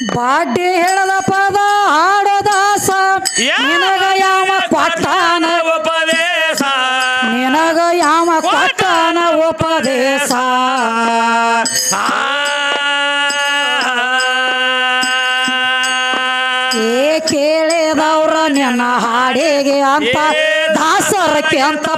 ಬಾಡ್ಡಿ ಹೇಳದ ಪದ ಹಾಡೋದಾಸ. ನಿನಗ ಯಾವ ಕೊಟ್ಟಾನ ಉಪದೇಶ? ನಿನಗ ಯಾವ ಕೊಟ್ಟಾನ ಉಪದೇಶ? ಏ ಕೇಳಿದವ್ರ ನಿನ್ನ ಹಾಡಿಗೆ ಅಂತ ದಾಸರಕ್ಕೆ ಅಂತ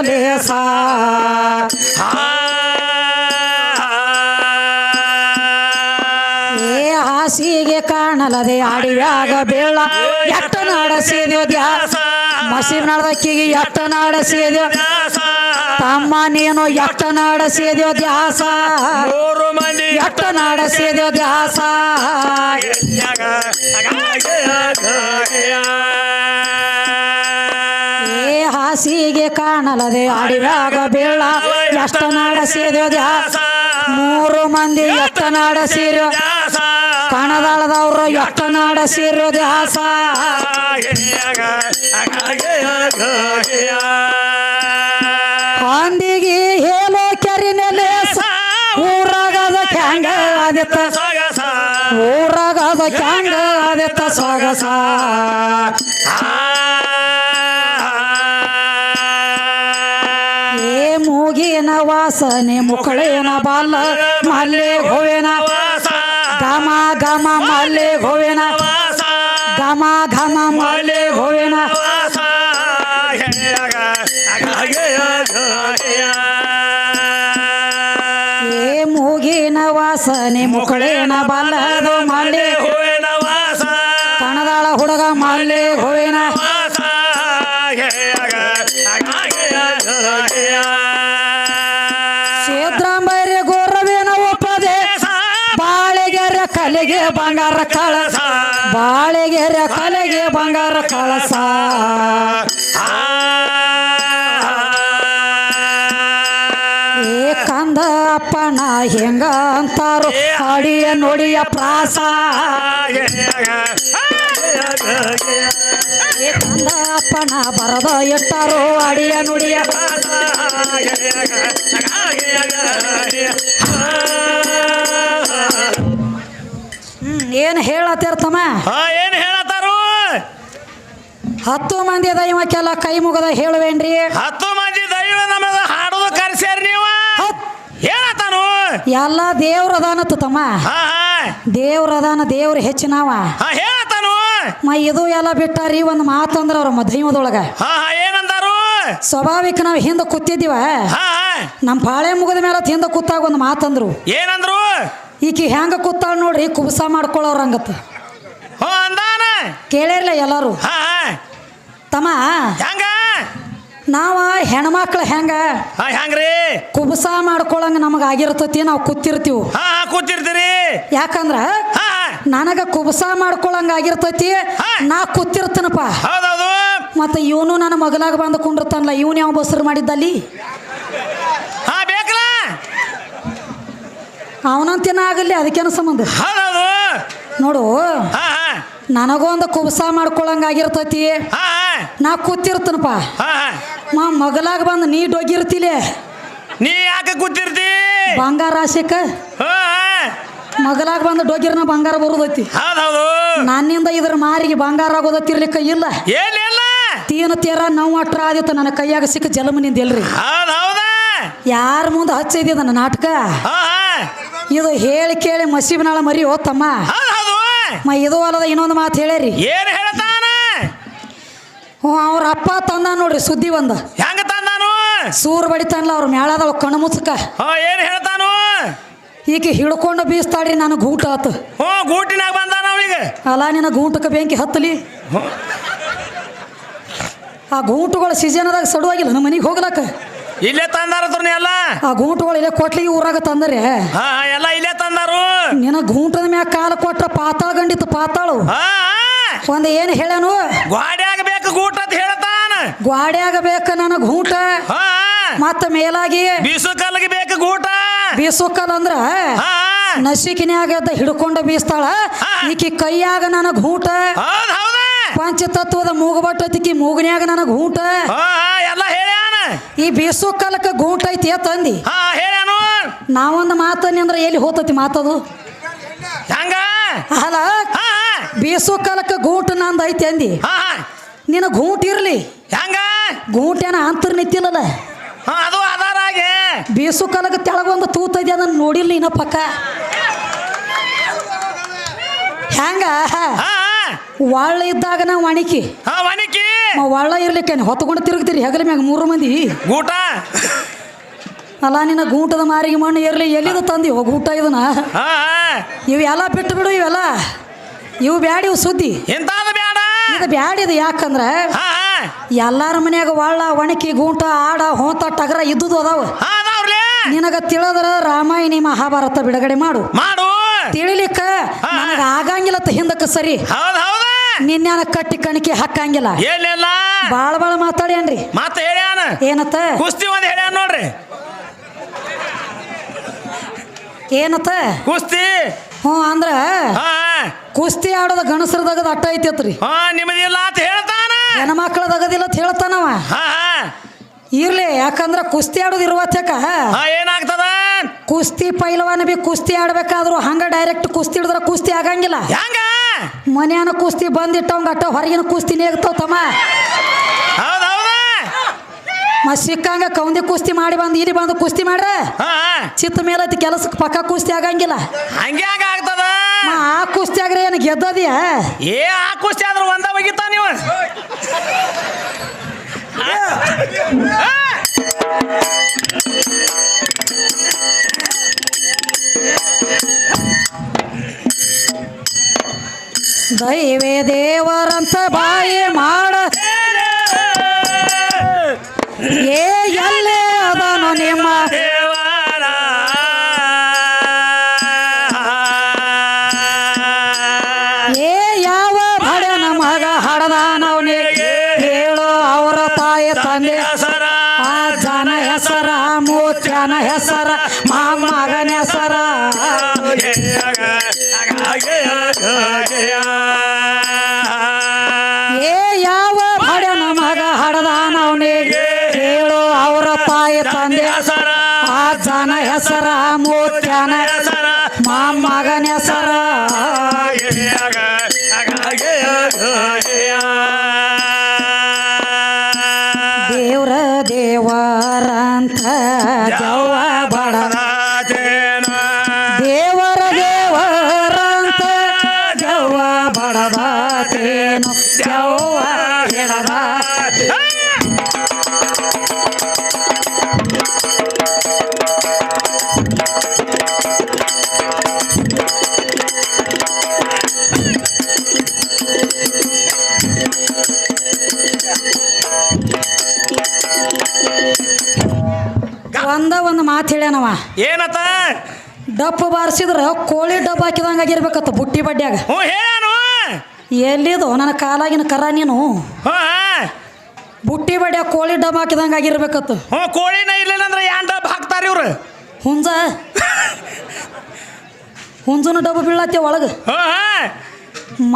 ಲೇಸ. ಏ ಹಾಸಿಗೆ ಕಾಣಲದೆ ಅಡಿಯಾಗ ಬೇಳ ಎಟ್ಟ ನಾಡಸಿದ್ಯೋ ದ್ಯಾಸ. ಮಸೀಬ್ ನಾಡ ಎಟ್ಟ ನಾಡಸಿದ್ಯೋ ತಮ್ಮ ನೀನು ಎಟ್ಟ ನಾಡಸಿದ್ಯೋ ದ್ಯಾಸ. ಎಟ್ಟ ನಾಡಸಿದ್ಯೋ ದ್ಯಾಸ. ಹಾಸಿಗೆ ಕಾಣಲದೆ ಅಡಿವ್ಯಾಗ ಬೇಳ ಎಷ್ಟ ನಾಡ ದ್ಯಾಸ. ಮೂರು ಮಂದಿ ಎಟ್ಟ ನಾಡಸಿರೋ ಕಣದಾಳದವ್ರು ನಾಡ ನಾಡಸಿರೋ ದ್ಯಾಸ. ಅಂದಿಗೆ ಹೇಳೋ ಕೆರಿನೆಲೆ ಊರಾಗದ ಕ್ಯಾಂಗ ಆದಿತ್ತ. ಊರಾಗದ ಕ್ಯಾಂಗ ಆದಿತ್ತ ಸೊಗಸ. ವಾಸನೆ ಮುಕಳೇನ ಬಾಲ ಮಲ್ಲೆ ಹೋವೇನ ಘಮ ಘಮ ಮಲ್ಲೆ ಹೋವೇನ ಘಮ ಘಮ ಮಲ್ಲೆ ಹೋವೇನ ಏ ಮೂಗಿನ ವಾಸನೆ ಮುಕಳೇನ ಬಾಲದು ಬಾಳೆಗೆರೆ ಕಲೆಗೆ ಬಂಗಾರ ಕಳಸ. ಏ ಕಂದ ಅಪ್ಪನ ಹೆಂಗ ಅಂತಾರೋ ಅಡಿಯ ನೋಡಿಯ ಪ್ರಾಸ. ಏ ಕಂದ ಅಪ್ಪನ ಬರದ ಎಟ್ಟಾರೋ ಅಡಿಯ ನುಡಿಯ ಹ್ಮ್ ಏನ್ ಹಾ ಏನ್ ಹೇಳತ್ತಾರು? ಹತ್ತು ಮಂದಿ ದೈವಕ್ಕೆಲ್ಲ ಕೈ ಮುಗದ ಹೇಳುವೇನ್ರಿ? ಹತ್ತು ಮಂದಿ ದೈವ ನಮಗೆ ಹಾಡೋದು ಕರ್ಸ್ಯಾರ ನೀವ? ಹೇಳತ್ತಾನು? ಎಲ್ಲ ದೇವ್ರ ಅದಾನತ್ತು ತಮ್ಮ. ಹಾ ಹಾ. ದೇವ್ರ ಅದಾನ ದೇವ್ರ ಹೆಚ್ಚಿನವ. ಹಾ ಹೇಳತ್ತಾನು? ಮ ಇದು ಎಲ್ಲ ಬಿಟ್ಟಾರಿ ಒಂದು ಮಾತಂದ್ರ ಅವ್ರ ಮಧ್ಯಮದೊಳಗ ಹಾ ಹಾ ಏನಂದಾರು? ಸ್ವಾಭಾವಿಕ ನಾವು ಹಿಂದೆ ಕೂತಿದ್ದೀವ. ಹಾ ಹಾ. ನಮ್ಮ ಪಾಳೆ ಮುಗದ ಮೇಲೆ ಹಿಂದೆ ಕೂತಾಗ ಒಂದು ಮಾತಂದ್ರು ಏನಂದ್ರು? ಈಕಿ ಹೆಂಗ ಕೂತಾಳ ನೋಡ್ರಿ ಕುಬಸ ಮಾಡ್ಕೊಳ್ಳೋರ್ ಹಂಗತ್ತ ಹೋ ಅಂದಾನ? ಕೇಳಿರ್ಲ ಎಲ್ಲಾರು. ಹಾ ತಮ್ಮ ಹೆಂಗ? ನಾವ ಹೆಣ್ಮಕ್ಳು ಹೆಂಗ? ಹಾ ಹೆಂಗ್ರಿ? ಕುಬಸ ಮಾಡ್ಕೊಳಂಗ ನಮಗ ಆಗಿರ್ತತಿ ನಾವು ಕೂತಿರ್ತೀವಿ. ಹಾ ಹಾ ಕೂತಿರ್ತೀರಿ. ಯಾಕಂದ್ರ ಹಾ ನನಗ ಕುಬಸ ಮಾಡ್ಕೊಳಂಗ ಆಗಿರ್ತೈತಿ. ನಾ ಕೂತಿರ್ತನಪ್ಪ ಹೌದೌದು. ಮತ್ತೆ ಇವನು ನನ್ನ ಮಗಲಾಗ ಬಂದು ಕುಂಡಿರ್ತಾನಲ್ಲ ಇವನು ಯಾವ ಬಸರು ಮಾಡಿದ್ದಲ್ಲಿ ಹಾ ಬೇಕಲ್ಲ ಅವನಂತೇನ ಆಗಲಿ ಅದಕ್ಕೇನು ಸಂಬಂಧ? ನೋಡು ಹಾ ನನಗೊಂದು ಕುಬಸ ಮಾಡ್ಕೊಳಂಗ ಆಗಿರ್ತೈತಿ ನಾ ಕೂತಿರ್ತನಪ್ಪ. ಮಾ ಮಗಲಾಗ ಬಂದು ನೀ ಡೊಗಿರ್ತಿಲೆ. ನೀ ಯಾಕೆ ಕೂತಿರ್ತಿ? ಬಂಗಾರ ಆಶೆಕ? ಮಗಲಾಗ ಬಂದು ಡೋಗಿರ್ನ ಬಂಗಾರ ಬರುದೈತಿ. ನನ್ನಿಂದ ಇದ್ರ ಮಾರಿಗೆ ಬಂಗಾರ ಆಗೋದತ್ತಿರ್ಲಿಕ್ಕ ಇಲ್ಲ. ತೀನ ತೀರ ನೋವು ಅಟ್ರ ಆದಿತ್ತು ನನ್ನ ಕೈಯಾಗ ಸಿಕ್ಕ ಜಲಮನಿಂದ ಎಲ್ರಿ. ಯಾರ ಮುಂದೆ ಹಚ್ಚಿದ್ಯ ನನ್ನ ನಾಟಕ? ಇದು ಹೇಳಿ ಕೇಳಿ ಮಸೀಬ್ನಾಳ ಮರಿ ಓತಮ್ಮ ಮ ಇದು ಅಲ್ಲದ ಇನ್ನೊಂದು ಮಾತು ಹೇಳಿರಿ ಏನು ಹೇಳ್ತಾನ? ಹ್ಞೂ ಅವ್ರ ಅಪ್ಪ ತಂದ ನೋಡ್ರಿ ಸುದ್ದಿ ಒಂದು. ಹೆಂಗ ತಂದಾನು? ಸೂರ್ ಬಡಿತಾನಲ್ಲ ಅವ್ರ ಮ್ಯಾಳದವ ಕಣ್ಣು ಮುಚ್ಚಕ ಏನು ಏನ್ ಹೇಳ್ತಾನು? ಈಕೆ ಹಿಡ್ಕೊಂಡು ಬೀಸ್ತಾಡ್ರಿ ನಾನು ಗೂಟ ಆತು. ಹ್ಞೂ ಗೂಟಿನಾಗ ಬಂದಾನ ಅವನಿಗೆ. ಅಲ್ಲ ನಿನ್ನ ಗೂಟಕ್ಕೆ ಬೆಂಕಿ ಹತ್ತಲಿ? ಆ ಗೂಟುಗಳ ಸೀಸನ್ದಾಗ ಸಡುವಾಗಿಲ್ಲ ನಮ್ಮ ಮನೆಗೆ ಹೋಗ್ಲಕ್ಕ. ಇಲ್ಲೇ ತಂದಾರತ್ರ ಎಲ್ಲ? ಆ ಗೂಂಟುಗಳು ಇಲ್ಲೇ ಕೊಟ್ಲಿಗೆ ಊರಾಗ ತಂದರೆ. ಹಾ ಎಲ್ಲ ಇಲ್ಲೇ ತಂದಾರು. ನಿನ್ನ ಗೂಂಟದ ಮ್ಯಾಗ ಕಾಲ ಕೊಟ್ರ ಪಾತಾಳ ಗಂಡಿತ್ತು ಪಾತಾಳು. ಹಾ ಒಂದು ಏನು ಹೇಳನು ಗ್ವಾಡ್ಯಾಗ ಬೇಕು ಗೂಟ ಅಂತ ಹೇಳ್ತಾನ. ಗ್ವಾಡ್ಯಾಗ ಬೇಕ ನನಗೆ ಗೂಂಟ. ಹಾ ಮತ್ತ ಮೇಲಾಗಿ ಬೀಸು ಕಲ್ಲಿಗೆ ಬೇಕು ಗೂಟ. ಬೀಸುಕಲ್ ಅಂದ್ರ ಹಾ ನಸಿಕಿನ್ಯಾಗ ಹಿಡ್ಕೊಂಡು ಬೀಸ್ತಾಳ. ಈಕಿ ಕೈಯಾಗ ನನಗೆ ಗೂಟ. ಹೌದ್ ಹೌದ. ಪಂಚತತ್ವದ ಮೂಗಬಟ್ಟತಿಕಿ ಮೂಗನ್ಯಾಗ ನನಗೆ ಹೂಟ ಹಾ ಎಲ್ಲ ಹೇಳ್ಯಾನ ಈ ಬೀಸುಕಲ್ಲಕ್ಕ ಗೂಟ ಐತಿ ತಂದಿ? ಹಾ ನಾವೊಂದು ಮಾತನ್ನಿ ಅಂದ್ರೆ ಎಲ್ಲಿ ಹೋತತಿ ಮಾತದು? ಹಂಗ? ಅಲ್ಲ ಹಾ ಬೀಸುಕಲಕ್ಕ ಗೂಟ ನಂದು ಐತಿ ಅಂದಿ? ಹಾ ನಿನ್ನ ಗೂಟ ಇರ್ಲಿ. ಹಂಗ? ಗೂಟೇನ ಅಂತರ್ ನಿಂತಿಲ್ಲಲ್ಲ ಹಾ ಅದು ಆಧಾರ ಆಗಿ. ಬೀಸುಕಲಕ್ಕ ತೆಳಗೊಂದು ತೂತೈತಿ ಅದನ್ನ ನೋಡಿಲ್ಲ ಇನ್ನ ಪಕ್ಕ. ಹೆಂಗ ಹಾ ಒಳ್ಳ ಇದ್ದಾಗ ನಾವು ಒಣಕಿ ಹಾ ವನಿಕಿ ಒಳ್ಳ ಇರ್ಲಿಕ್ಕೆ ಹೊತ್ಕೊಂಡು ತಿರುಗ್ತೀರಿ ಹೆಗಲ ಮ್ಯಾಗ ಮೂರು ಮಂದಿ? ಊಟ ಅಲ್ಲ ನಿನ್ನ ಗೂಟದ ಮಾರಿಗೆ ಮಣ್ಣು ಇರಲಿ ಎಲ್ಲಿದು ತಂದಿ? ಹೋಗಿ ಊಟ ಇದನ್ನ. ಇವೆಲ್ಲ ಬಿಟ್ಟು ಬಿಡು ಇವೆಲ್ಲ. ಇವು ಬ್ಯಾಡ ಇವು ಸುದ್ದಿ. ಇದು ಬ್ಯಾಡ ಇದು ಯಾಕಂದ್ರ ಎಲ್ಲಾರ ಮನ್ಯಾಗ ಒಳ್ಳ ಒಣಕಿ ಗೂಟ ಆಡ ಹೋತ ಟಗರ ಇದ್ದುದು ಅದಾವ. ನಿನಗ ತಿಳಿದ್ರ ರಾಮಾಯಣಿ ಮಹಾಭಾರತ ಬಿಡುಗಡೆ ಮಾಡು. ಮಾಡು. ತಿಳಿಲಿಕ್ಕ. ನನಗ ಆಗಂಗಿಲ್ಲ ಹಿಂದಕ್ಕೆ ಸರಿ. ನಿನ್ಯಾನ ಕಟ್ಟಿ ಕಣಕಿ ಹಾಕಂಗಿಲ್ಲ. ಏನಿಲ್ಲ? ಬಾಳ ಬಾಳ ಮಾತಾಡ್ಯಾನ್ರಿ. ಮತ್ತೆ ಹೇಳ್ಯಾನ ಏನತ್ತ? ಕುಸ್ತಿ ಒಂದ್ ಹೇಳ್ಯಾನ ನೋಡ್ರಿ. ಏನತ್ತ? ಕುಸ್ತಿ? ಹ್ಞೂ ಅಂದ್ರ ಹಾ ಕುಸ್ತಿ ಆಡೋದ ಗಣಸರದಾಗದ ಅಟ್ಟ ಐತೈತ್ರಿ. ಹಾ ನಿಮ್ಮದಿಲ್ಲ ಅಂತ ಹೇಳ್ತಾನ. ಹೆಣ್ಮಕ್ಳದಾಗದಿಲ್ಲ ಅಂತ ಹೇಳ್ತಾನವ ಹಾ ಇರ್ಲಿ ಯಾಕಂದ್ರ ಕುಸ್ತಿ ಆಡೋದು ಇರುವತ್ತಕ ಹಾ ಏನಾಗ್ತದ? ಕುಸ್ತಿ ಪೈಲವಾನ ಬಿ ಕುಸ್ತಿ ಆಡ್ಬೇಕಾದ್ರು ಹಂಗ ಡೈರೆಕ್ಟ್ ಕುಸ್ತಿ ಹಿಡಿದ್ರ ಕುಸ್ತಿ ಆಗಂಗಿಲ್ಲ. ಹೆಂಗ? ಮನ್ಯಾನ ಕುಸ್ತಿ ಬಂದಿಟ್ಟವಂಗ ಅಟ್ಟ ಹೊರಗಿನ ಕುಸ್ತಿನೇ ಇರ್ತಾವ ತಮ್ಮ. ಮತ್ ಸಿಕ್ಕಂಗ ಕೌಂದಿ ಕುಸ್ತಿ ಮಾಡಿ ಬಂದು ಇಲ್ಲಿ ಬಂದು ಕುಸ್ತಿ ಮಾಡ್ರ? ಹಾ ಚಿತ್ತ ಮೇಲೆ ಕೆಲಸಕ್ಕೆ ಪಕ್ಕ ಕುಸ್ತಿ ಆಗಂಗಿಲ್ಲ. ಹಂಗೆ ಹಂಗ ಆಗ್ತದ. ಮ, ಆ ಕುಸ್ತಿ ಆಗ್ರೆ ಏನು ಗೆದ್ದದಿಯ? ಏ ಆ ಕುಸ್ತಿ ಆದ್ರೆ ಒಂದ ಒಗಿತ ನೀವು? ದೈವೇ ದೇವರಂತ ಬಾಯಿ ಮಾಡ. ಏ ಎಲ್ಲೇ ಅದನು ನಿಮ್ಮ ದೇವರಂತ ಮಾತು ಹೇಳ್ಯಾನವ ಏನತ್ತ ಡಪ್ಪು ಬಾರಿಸಿದ್ರ ಕೋಳಿ ಡಬ್ಬ ಹಾಕಿದಂಗ ಆಗಿರ್ಬೇಕತ್ತ ಬುಟ್ಟಿ ಬಡ್ಡ್ಯಾಗ ಹ್ಞೂ ಹೇಳಾನು. ಎಲ್ಲಿದು? ನನ್ನ ಕಾಲಾಗಿನ ಕರ ನೀನು. ಹ್ಞೂ ಬುಟ್ಟಿ ಬಡ್ಡ್ಯಾಗ ಕೋಳಿ ಡಬ್ಬ ಹಾಕಿದಂಗ ಆಗಿರ್ಬೇಕತ್ತ. ಹ್ಞೂ ಕೋಳಿನ ಇರ್ಲಿಲ್ಲ ಅಂದ್ರೆ ಯಾನ್ ಡಬ್ಬ ಹಾಕ್ತಾರ ಇವ್ರು? ಹುಂಜ. ಹುಂಜನ ಡಬ್ಬ ಬೀಳತ್ತೆ ಒಳಗೆ.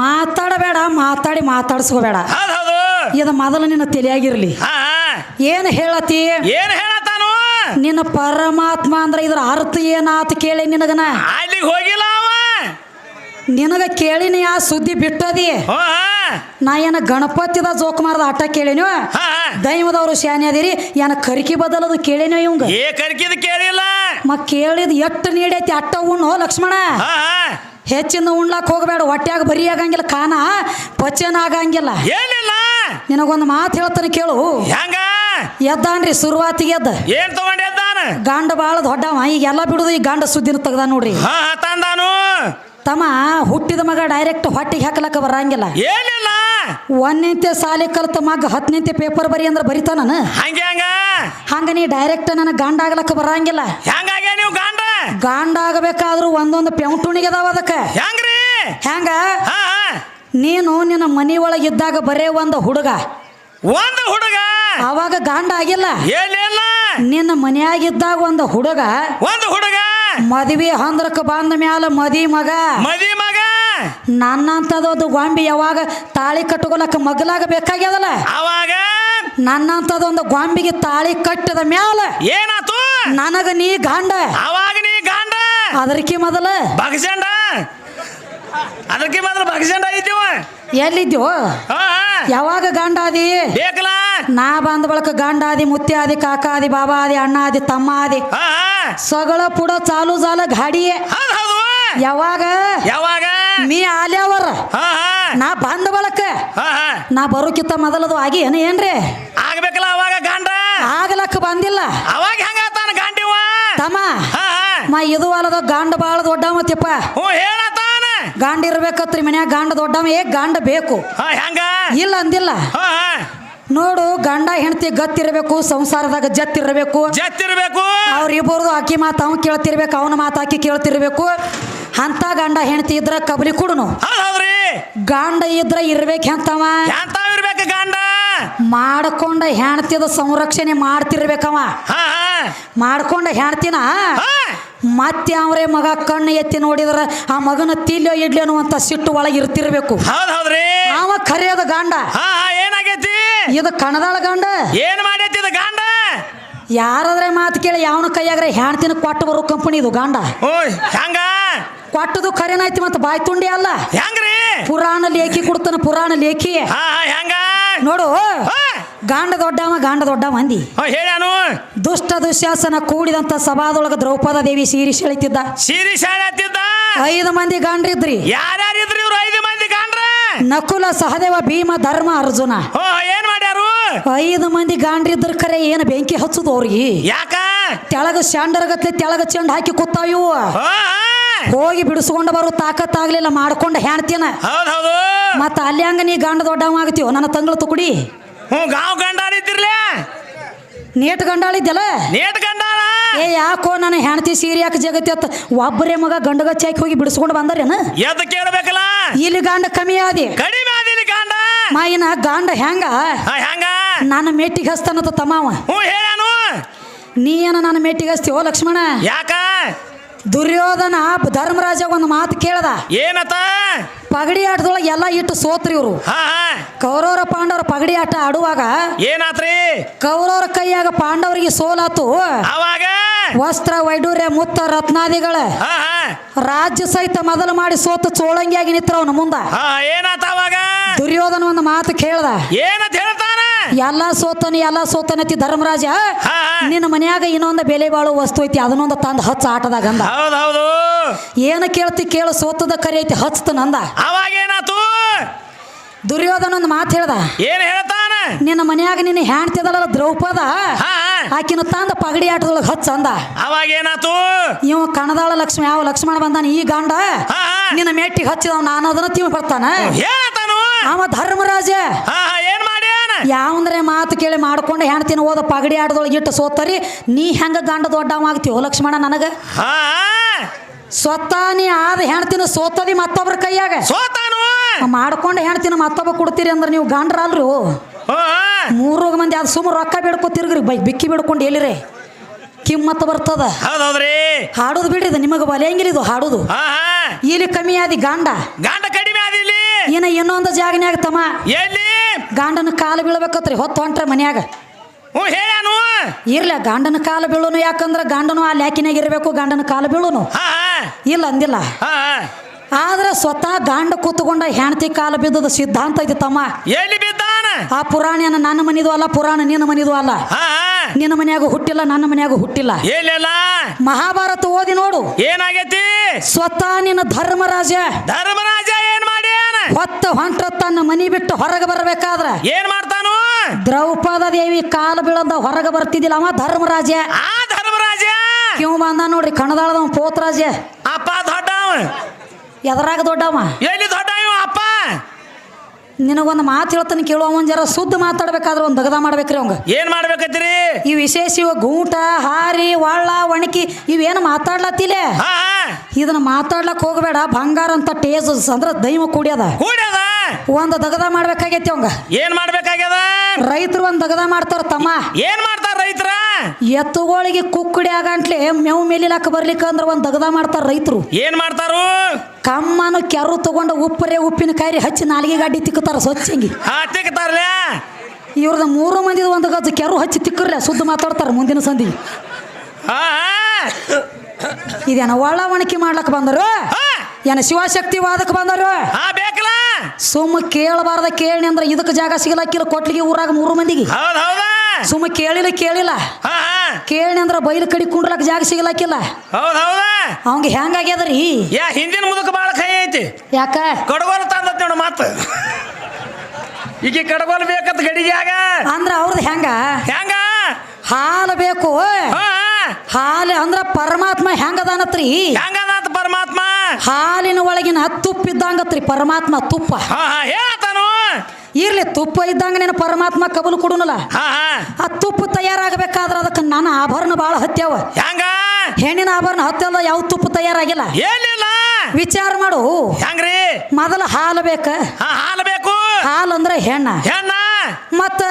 ಮಾತಾಡಬೇಡ ಮಾತಾಡಿ ಮಾತಾಡ್ಸ್ಕೋಬೇಡ. ಇದು ಮೊದಲು ನಿನ್ನ ತಲೆಯಾಗಿರ್ಲಿ. ಏನು ಹೇಳತಿ ಏನು ಹೇಳತ್ತಾನು ನಿನ್ನ ಪರಮಾತ್ಮ ಅಂದ್ರೆ ಇದ್ರ ಅರ್ಥ ಏನಾತ ಕೇಳಿ ನಿನಗನ? ಅಲ್ಲಿಗೆ ಹೋಗಿಲ್ಲ ಅವ. ನಿನಗ ಕೇಳಿನಿ ಆ ಸುದ್ದಿ ಬಿಟ್ಟದಿ. ನಾ ಏನ ಗಣಪತಿದ ಜೋಕ್ ಮಾರ್ದ ಆಟ ಕೇಳಿನೋ ಹಾ ದೈವದವರು ಶಾನೆ ಅದಿರಿ ಏನ ಕರಿಕಿ ಬದಲದು ಕೇಳಿನೋ ಇವಂಗ? ಏ ಕರ್ಕಿದ್ ಕೇಳಿಲ್ಲ. ಮ ಕೇಳಿದ ಎಷ್ಟು ನೀಡೈತಿ ಅಟ್ಟ ಉಣ್ಣು ಲಕ್ಷ್ಮಣ? ಹೆಚ್ಚಿನ ಹೆಚ್ಚಿಂದ ಉಣ್ಲಾಕ್ ಹೋಗಬೇಡ ಹೊಟ್ಯಾಗ ಬರೀ ಆಗಂಗಿಲ್ಲ ಕಾನ ಪಚನ ಆಗಂಗಿಲ್ಲ. ಏನಿಲ್ಲ. ನಿನಗೊಂದು ಮಾತು ಹೇಳ್ತಾನೆ ಕೇಳು. ಹೆಂಗ? ಎದ್ದಾನ್ರಿ ಶುರುವಾತಿಗೆ ಎದ್ದ. ಏನ್ ತಗೊಂಡಿದ್ದಾನ ಗಂಡ ಬಾಳ ದೊಡ್ಡವ ಈಗ ಎಲ್ಲ ಬಿಡುದು ಈ ಗಂಡ ಸುದ್ದಿನ ತೆಗ್ದ ನೋಡ್ರಿ. ಹಾ ತಂದಾನು. ತಮ್ಮ ಹುಟ್ಟಿದ ಮಗ ಡೈರೆಕ್ಟ್ ಹೊಟ್ಟಿಗೆ ಹಾಕಲಕ್ಕ ಬರಂಗಿಲ್ಲ. ಏನಿಲ್ಲ. ಒಂದನಿಂತೆ ಸಾಲಿ ಕಲ್ತ ಮಗ ಹತ್ತನಿಂತೆ ಪೇಪರ್ ಬರಿ ಅಂದ್ರೆ ಬರಿತಾನ ಹಂಗೆ ಹಂಗ. ಹಂಗ ನೀ ಡೈರೆಕ್ಟ್ ನನ್ನ ಗಂಡ ಆಗ್ಲಕ್ಕ ಬರಂಗಿಲ್ಲ. ಹೆಂಗಾಗೆ ನೀವು ಗಂಡ? ಗಂಡ ಆಗಬೇಕಾದ್ರೂ ಒಂದೊಂದು ಪೆಂಟುಣಿಗೆ ಅದಾವ ಅದಕ್ಕೆ. ಹೆಂಗ್ರಿ? ಹೆಂಗ? ಹಾ ಹಾ. ನೀನು ನಿನ್ನ ಮನಿ ಒಳಗಿದ್ದಾಗ ಬರೇ ಒಂದು ಹುಡುಗ. ಒಂದು ಹುಡುಗ? ಅವಾಗ ಗಾಂಡ ಆಗಿಲ್ಲ. ಏನಿಲ್ಲ. ನಿನ್ನ ಮನೆಯಾಗಿದ್ದಾಗ ಒಂದು ಹುಡುಗ ಒಂದು ಹುಡುಗ. ಮದುವೆ ಹಂದ್ರಕ್ಕೆ ಬಂದ ಮ್ಯಾಲ ಮದಿ ಮಗ. ಮದಿ ಮಗ. ನನ್ನಂತದೊಂದು ಗೊಂಬಿ ಯಾವಾಗ ತಾಳಿ ಕಟ್ಕೊಳಕ ಮಗಲಾಗ ಬೇಕಾಗ್ಯದಲ್ಲ ಅವಾಗ ನನ್ನಂಥದ್ದೊಂದು ಗೊಂಬಿಗೆ ತಾಳಿ ಕಟ್ಟಿದ ಮ್ಯಾಲ ಏನಾತು? ನನಗ ನೀ ಗಾಂಡ. ಅವಾಗ ನೀ ಗಂಡ. ಅದಕ್ಕೆ ಮೊದಲ. ಬಗಸಂಡ ಅದಕ್ಕೆ ಮಾತ್ರ ಬಗಸಂಡ ಐತಿವ ಎಲ್ಲಿದ್ಯೋ? ಹಾ ಯಾವಾಗ ಗಂಡಾದಿ? ಬೇಕಲ್ಲ. ನಾ ಬಂದ ಬಳಕ ಗಂಡಾದಿ ಮುತ್ತಿಯಾದಿ ಕಾಕಾದಿ ಬಾಬಾ ಆದಿ ಅಣ್ಣ ಆದಿ ತಮ್ಮ ಆದಿ ಸಗಳ ಪುಡ ಚಾಲು ಜಾಲ ಗಾಡಿಯೇ ಯಾವಾಗ? ಯಾವಾಗ? ಮೀ ಆಲ್ಯಾವರ. ನಾ ಬಂದ ಬಳಕ. ನಾ ಬರೋಕಿತ್ತ ಮೊದಲದು ಆಗಿ ಏನ ಏನ್ರಿ? ಆಗ್ಬೇಕಲ್ಲ ಅವಾಗ ಗಂಡ. ಆಗ್ಲಕ್ಕ ಬಂದಿಲ್ಲ. ಅವಾಗ ಹೆಂಗ ತಮ್ಮ. ಮಾ ಇದು ಅಲ್ಲದ ಗಂಡ ಬಾಳ ದೊಡ್ಡ ಮತ್ತಿಪ್ಪ. ಹ್ಞೂ ಹೇಳತಾನ ಗಾಂಡ ಇರ್ಬೇಕತ್ರಿ ಮನ್ಯಾಗ ಗಾಂಡ ದೊಡ್ಡವ ಏ ಗಾಂಡ ಬೇಕು. ಹೆಂಗ? ಇಲ್ಲ ಅಂದಿಲ್ಲ. ನೋಡು ಗಂಡ ಹೆಂಡತಿ ಗತ್ತಿರ್ಬೇಕು ಸಂಸಾರದಾಗ ಜತ್ತಿರ್ಬೇಕು. ಜತ್ತಿರ್ಬೇಕು? ಅವ್ರಿಬ್ಬರದು ಆಕಿ ಮಾತು ಅವ್ನು ಕೇಳ್ತಿರ್ಬೇಕು ಅವನ ಮಾತು ಆಕಿ ಕೇಳ್ತಿರ್ಬೇಕು. ಅಂತ ಗಂಡ ಹೆಂಡತಿ ಇದ್ರ ಕಬಲಿ ಕುಡುನು. ಗಾಂಡ ಇದ್ರ ಇರ್ಬೇಕು ಹೆಂತವ? ಇರ್ಬೇಕು ಗಂಡ? ಮಾಡ್ಕೊಂಡ ಹೆಣ್ತಿದ ಸಂರಕ್ಷಣೆ ಮಾಡ್ತಿರ್ಬೇಕವ. ಮಾಡ್ಕೊಂಡ ಹೆಂಡತಿನ ಮತ್ತೆ ಅವರೇ ಮಗ ಕಣ್ಣು ಎತ್ತಿ ನೋಡಿದ್ರ ಆ ಮಗನ ತೀಲ್ಯೋ ಇಡ್ಲಿ ಅನ್ನುವಂತ ಸಿಟ್ಟು ಒಳಗೆ ಇರ್ತಿರ್ಬೇಕು. ಅವ ಕರೆಯೋದ ಗಾಂಡ. ಏನಾಗೈತಿ? ಇದು ಕಣದಾಳ ಗಾಂಡ. ಏನ್ ಮಾಡೈತಿ ಇದು ಗಂಡ? ಯಾರಾದ್ರೆ ಮಾತು ಕೇಳಿ ಯಾವನ ಕೈಯಾಗ್ರೆ ಹೆಣ್ತಿನ ಕೊಟ್ಟು ಬರೋ ಕಂಪನಿ ಇದು ಗಾಂಡ. ಹೆಂಗ ಕೊಟ್ಟದು ಕರೆನಾಯ್ತಿ ಮತ್ತೆ ಬಾಯ್ ತುಂಡಿ ಅಲ್ಲ. ಹೆಂಗ್ರಿ ಪುರಾಣ ಲೇಖಿ ಕೊಡ್ತಾನ ಪುರಾಣ ಲೇಖಿ. ನೋಡು. ಗಾಂಡ ದೊಡ್ಡವ ಗಾಂಡ ದೊಡ್ಡ ಮಂದಿ ಹಾ ಹೇಳ್ಯಾನು ದುಷ್ಟ ದುಶ್ಯಾಸನ ಕೂಡಿದಂತ ಸಭಾದೊಳಗ ದ್ರೌಪದ ದೇವಿ ಸೀರಿ ಸೆಳಿತಿದ್ದ. ಸೀರಿ ಶಾಲೆ ಐದು ಮಂದಿ ಗಾಂಡ್ರಿದ್ರಿ. ಯಾರ್ಯಾರಿದ್ರಿ ಇವ್ರು ಐದು ಮಂದಿ ಗಾಂಡ್ರ? ನಕುಲ ಸಹದೇವ ಭೀಮ ಧರ್ಮ ಅರ್ಜುನ. ಏನ್ ಮಾಡ್ಯಾರು? ಐದು ಮಂದಿ ಗಾಂಡ್ರಿದ್ರ ಕರೆ ಏನು ಬೆಂಕಿ ಹಚ್ಚುದು ಅವ್ರಿಗೆ? ಯಾಕ? ತೆಳಗ ಶಾಂಡರಗತ್ಲೆ ತೆಳಗ ಚೆಂಡ್ ಹಾಕಿ ಕೂತಾವ ಇವು. ಹೋಗಿ ಬಿಡಿಸ್ಕೊಂಡು ಬರೋ ತಾಕತ್ತಾಗ್ಲಿಲ್ಲ ಮಾಡ್ಕೊಂಡ ಹೆಣ್ತಿನ ಮತ್ತ ಅಲ್ಲಿ ಹಂಗ ನೀ ಗಂಡ ದೊಡ್ಡವ ಆಗ್ತೀವ ನನ್ನ ತಂಗಳು ತುಕುಡಿ. ಹ್ಞೂ ಗಾಂವ್ ಗಂಡಾರಿದ್ದಿರ್ಲೇ ನೇಟ್ ಗಂಡಾಳಿದ್ದಲ್ಲ ನೇಟ್ ಗಂಡಾರ ಏ ಯಾಕೋ ನನ್ನ ಹೆಂಡತಿ ಸೀರೆ ಯಾಕೆ ಜಗತ್ತಿ ಒಬ್ಬರೇ ಮಗ ಗಂಡಗಚ್ಚಿ ಹಾಕಿ ಹೋಗಿ ಬಿಡಿಸ್ಕೊಂಡು ಬಂದರೇನು? ಎದ್ ಕೇಳ್ಬೇಕಲ್ಲ? ಇಲ್ಲಿ ಗಂಡ ಕಮ್ಮಿ ಆದಿ. ಕಡಿಮೆ ಆದಿಲಿ ಗಂಡ. ಮಾಯಿನ ಗಾಂಡ ಹೆಂಗ? ಹಾ ಹೆಂಗ? ನನ್ನ ಮೆಟ್ಟಿಗೆ ಹಸ್ತಾನತ್ತ ತಮ್ಮವ ಹ್ಞೂ ಹೇಳ್ಯಾನು ನೀ ಏನ ನನ್ನ ಮೆಟ್ಟಿಗೆ ಹಸ್ತೀವೋ ಲಕ್ಷ್ಮಣ? ಯಾಕ? ದುರ್ಯೋಧನ ಧರ್ಮರಾಜ ಒಂದು ಮಾತು ಕೇಳದ. ಏನತ? ಪಗಡಿ ಆಟದೊಳಗೆ ಎಲ್ಲ ಇಟ್ಟು ಸೋತ್ರಿ ಇವರು. ಕೌರವರ ಪಾಂಡವರ ಪಗಡಿ ಆಟ ಆಡುವಾಗ ಏನಾತ್ರಿ? ಕೌರವರ ಕೈಯಾಗ ಪಾಂಡವರಿಗೆ ಸೋಲಾತು. ಅವಾಗ? ವಸ್ತ್ರ ವೈಡೂರ್ಯ ಮುತ್ತ ರತ್ನಾದಿಗಳ. ರಾಜ್ಯ ಸಹಿತ ಮೊದಲು ಮಾಡಿ ಸೋತು ಚೋಳಂಗಿಯಾಗಿ ನಿಂತ್ರವನ ಮುಂದ. ಹಾ ಏನಾತ ಅವಾಗ? ದುರ್ಯೋಧನ ಒಂದು ಮಾತು ಕೇಳ್ದ. ಏನಂತ ಹೇಳ್ತಾನ ಎಲ್ಲ ಸೋತನ ಎಲ್ಲ ಸೋತನತಿ ಧರ್ಮರಾಜ. ಹಾ ಹಾ. ನಿನ್ನ ಮನ್ಯಾಗ ಇನ್ನೊಂದು ಬೆಲೆ ಬಾಳೋ ವಸ್ತು ಐತಿ ಅದನ್ನೊಂದು ತಂದು ಹಚ್ಚ ಆಟದಾಗ ಅಂದ. ಏನ ಏನು ಕೇಳ್ತಿ ಕೇಳು ಸೋತದ ಕರಿ ಐತಿ ಹಚ್ತ ನಂದ. ದುರ್ಯೋಧನ ಒಂದು ಮಾತು ಹೇಳ್ದ. ಏನ್ ಹೇಳ್ತಾನ? ನಿನ್ನ ಮನ್ಯಾಗ ನಿನ್ನ ಹೆಣ್ತಿದಲ್ಲ ದ್ರೌಪದ ಆಕಿನ ತಂದ ಪಗಡಿ ಆಟದೊಳಗೆ ಹಚ್ಚ ಅಂದ. ಅವಾಗ ಏನಾತು? ಇವ ಕಣದಾಳ ಲಕ್ಷ್ಮಿ ಯಾವ ಲಕ್ಷ್ಮಣ ಬಂದಾನ ಈ ಗಂಡ? ನಿನ್ನ ಮೆಟ್ಟಿಗೆ ಹಚ್ಚಿದ ನಾನು ಅದನ್ನ ಬರ್ತಾನ. ಹೇಳತಾನು ಅವ ಧರ್ಮರಾಜ. ಏನ್ ಯಾವಂದ್ರೆ ಮಾತು ಕೇಳಿ ಮಾಡ್ಕೊಂಡು ಹೆಣ್ತಿನ ಹೋದ ಪಗಡಿ ಆಡದೊಳಗೆ ಇಟ್ಟು ಸೋತರಿ ನೀ ಹೆಂಗ ಗಂಡ ದೊಡ್ಡವ ಆಗ್ತೀವೋ ಲಕ್ಷ್ಮಣ ನನಗ? ಸ್ವತಾನಿ ಸ್ವತಃ ನೀ ಆದ ಹೆಣ್ತಿನ ಸೋತದಿ ಮತ್ತೊಬ್ರ ಕೈಯಾಗ? ಸೋತಾನು. ಮಾಡ್ಕೊಂಡು ಹೆಣ್ತಿನ ಮತ್ತೊಬ್ಬ ಕೊಡ್ತೀರಿ ಅಂದ್ರೆ ನೀವು ಗಂಡ್ರ ಅಲ್ರಿ ಹಾ ಮೂರು ಮಂದಿ ಅದು ಸುಮ್ಮ ರೊಕ್ಕ ಬಿಡ್ಕೊ ತಿರ್ಗ್ರಿ ಬೈ ಬಿಕ್ಕಿ ಬಿಡ್ಕೊಂಡು ಎಲ್ಲಿರಿ? ಕಿಮ್ಮತ್ ಬರ್ತದ. ಹಾಡುದು ಬಿಡ್ರಿ ನಿಮಗೆ ಬಲೆಯಂಗಿಲ್ಲ ಇದು ಹಾಡೋದು. ಇಲ್ಲಿ ಕಮ್ಮಿ ಆದಿ ಗಂಡ. ಗಂಡ ಕಡಿಮೆ ಆದಿಲ್ಲಿ ಇನ್ನ ಇನ್ನೊಂದು ಜಾಗನ್ಯಾಗ ತಮ್ಮ ಎಲ್ಲಿ? ಗಂಡನ ಕಾಲು ಬೀಳ್ಬೇಕತ್ರಿ ಹೊತ್ತು ಹೊಂಟ್ರ ಮನ್ಯಾಗ. ಹ್ಞೂ ಇರ್ಲ ಗಂಡನ ಕಾಲು ಬೀಳುನು ಯಾಕಂದ್ರ ಗಾಂಡನು ಆ ಲ್ಯಾಕಿನಾಗ ಇರಬೇಕು ಗಂಡನ ಕಾಲು ಬೀಳುನು. ಇಲ್ಲ ಅಂದಿಲ್ಲ. ಆದ್ರೆ ಸ್ವತಃ ಗಂಡ ಕೂತ್ಕೊಂಡ ಹೆಣ್ತಿ ಕಾಲು ಬಿದ್ದದ ಸಿದ್ಧಾಂತ ಐತಿ ತಮ್ಮ. ಎಲ್ಲಿ ಬಿದ್ದಾನ? ಆ ಪುರಾಣ ನನ್ನ ಮನಿದು ಅಲ್ಲ ಪುರಾಣ ನಿನ್ನ ಮನಿದು ಅಲ್ಲ. ನಿನ್ನ ಮನ್ಯಾಗ ಹುಟ್ಟಿಲ್ಲ ನನ್ನ ಮನ್ಯಾಗ ಹುಟ್ಟಿಲ್ಲ. ಏನಿಲ್ಲ ಮಹಾಭಾರತ ಓದಿ ನೋಡು. ಏನಾಗೈತಿ? ಸ್ವತಃ ನಿನ್ನ ಧರ್ಮರಾಜ ಧರ್ಮರಾಜ ಹೊತ್ತ ಹೊಂಟ್ರ ತನ್ನ ಮನಿ ಬಿಟ್ಟು ಹೊರಗೆ ಬರಬೇಕಾದ್ರೆ. ಏನ್ ಮಾಡ್ತಾನು? ದ್ರೌಪದ ದೇವಿ ಕಾಲು ಬೀಳದ ಹೊರಗೆ ಬರ್ತಿದ್ದಿಲ್ಲ ಅವ ಧರ್ಮರಾಜ ಆ ಧರ್ಮರಾಜ ಕಿವ್ ಬಂದ ನೋಡ್ರಿ ಕಣದಾಳದ ಪೋತ್ರಾಜ ಅಪ್ಪ ದೊಡ್ಡವ. ಎದರಾಗ ದೊಡ್ಡವ? ಎಲ್ಲಿ ದೊಡ್ಡ ನಿನಗೊಂದು ಮಾತು ಹೇಳ್ತಾನೆ ಕೇಳುವ ಅವನ್ ಜರ ಶುದ್ಧ ಮಾತಾಡ್ಬೇಕಾದ್ರೆ ಒಂದು ದಗದ ಮಾಡ್ಬೇಕ್ರಿ ಅವಂಗ. ಏನ್ ಮಾಡ್ಬೇಕತ್ತೀರಿ? ಈ ವಿಶೇಷ ಇವ ಗೂಟ ಹಾರಿ ಒಳ್ಳ ಒಣಕಿ ಇವೇನು ಮಾತಾಡ್ಲತ್ತಿಲೆ. ಇದನ್ನ ಮಾತಾಡ್ಲಕ್ ಹೋಗಬೇಡ ಬಂಗಾರ ಅಂತ ಟೇಜ್ ಅಂದ್ರ ದೈವ ಕುಡಿಯದ. ಕೂಡ್ಯದ? ಒಂದು ದಗದ ಮಾಡ್ಬೇಕಾಗೈತಿ ಅವಂಗ. ಏನ್ ಮಾಡ್ಬೇಕಾಗ್ಯದ? ರೈತರು ಒಂದು ದಗದ ಮಾಡ್ತಾರ ತಮ್ಮ. ಏನ್ ಮಾಡ್ತಾರ ರೈತರ? ಎತ್ತುಗಳಿಗೆ ಕುಕ್ಕುಡಿ ಆಗಂಟ್ಲೆ ಮೇವು ಮೇಲಿಲಾಕ ಬರ್ಲಿಕ್ಕ ಅಂದ್ರೆ ಒಂದು ದಗದ ಮಾಡ್ತಾರ ರೈತರು. ಏನ್ ಮಾಡ್ತಾರು? ಕಮ್ಮನು ಕೆರು ತಗೊಂಡು ಉಪ್ಪರೇ ಉಪ್ಪಿನ ಕಾಯಿ ಹಚ್ಚಿ ನಾಲಿಗೆ ಗಾಡಿ ತಿಕ್ಕುತ್ತಾರ ಸ್ವಚ್ಛಂಗಿ ಹಾ ತಿಕ್ತಾರಲ್ಲ ಇವ್ರದ ಮೂರು ಮಂದಿ ಒಂದು ಗದ್ದು ಕೆರು ಹಚ್ಚಿ ತಿಕ್ಕರ್ಲೆ ಸುದ್ದ ಮಾತಾಡ್ತಾರ ಮುಂದಿನ ಸಂಧಿ ಹಾ ಇದೇನ ಒಳ್ಳ ಒಣಕಿ ಮಾಡ್ಲಕ್ ಬಂದರು? ಏನ ಶಿವಶಕ್ತಿ ವಾದಕ್ ಬಂದರು ಬೇಕಲ್ಲ? ಸುಮ್ಮ ಕೇಳಬಾರ್ದ ಕೇಳಿ ಅಂದ್ರೆ ಇದಕ್ಕೆ ಜಾಗ ಸಿಗಲಕ್ಕಿಲ್ಲ ಕೊಟ್ಲಿಗೆ ಊರಾಗ ಮೂರು ಮಂದಿಗೆ. ಹೌದ್ ಹೌದಾ? ಸುಮ್ಮ ಕೇಳಿಲ್ಲ ಕೇಳಿಲ್ಲ. ಕೇಳಿ ಅಂದ್ರ ಬೈಲ್ ಕಡಿ ಕುಂಡ್ರಕ್ ಜಾಗ ಹೌದ್ ಹೌದಾ. ಅವಂಗ ಹೆಂಗಾಗ್ಯದ್ರಿ ಯಾ ಹಿಂದಿನ ಮುದಕ್ ಬಾಳ ಕೈ ಐತಿ. ಯಾಕ? ಕಡಗೋಲು ತಂದತ್ ನೋಡು ಮಾತು. ಈಗ ಬೇಕಂತ ಗಡಿ ಜಾಗ ಅಂದ್ರ ಅವ್ರದ್ ಹೆಂಗ? ಹೆಂಗ? ಹಾಲು ಬೇಕು. ಹಾಲು ಅಂದ್ರ ಪರಮಾತ್ಮ ಹೆಂಗದಾನತ್ರಿ ಹೆಂಗದಾತ ಪರಮಾತ್ಮ? ಹಾಲಿನ ಒಳಗಿನ ತುಪ್ಪ ಇದ್ದಂಗತ್ರಿ ಪರಮಾತ್ಮ ತುಪ್ಪ. ಹೇಳ್ತಾನು ಇರ್ಲಿ ತುಪ್ಪ ಇದ್ದಂಗ ನೀನು ಪರಮಾತ್ಮ ಕಬಲು ಕೊಡುನಲ್ಲ? ಹಾ ಹಾ. ಆ ತುಪ್ಪ ತಯಾರಾಗಬೇಕಾದ್ರೆ ಅದಕ್ಕೆ ನನ್ನ ಆಭರಣ ಭಾಳ ಹತ್ಯಾವ. ಹೆಂಗ? ಹೆಣ್ಣಿನ ಆಭರಣ ಹತ್ಯಲ್ಲ ಯಾವ ತುಪ್ಪ ತಯಾರಾಗಿಲ್ಲ. ಏನಿಲ್ಲ. ವಿಚಾರ ಮಾಡು. ಹೆಂಗ್ರಿ? ಮೊದಲ ಹಾಲು ಬೇಕ. ಹಾ ಹಾಲು ಬೇಕು. ಹಾಲು ಅಂದ್ರೆ ಹೆಣ್ಣ. ಹೆಣ್ಣ. ಮತ್ತ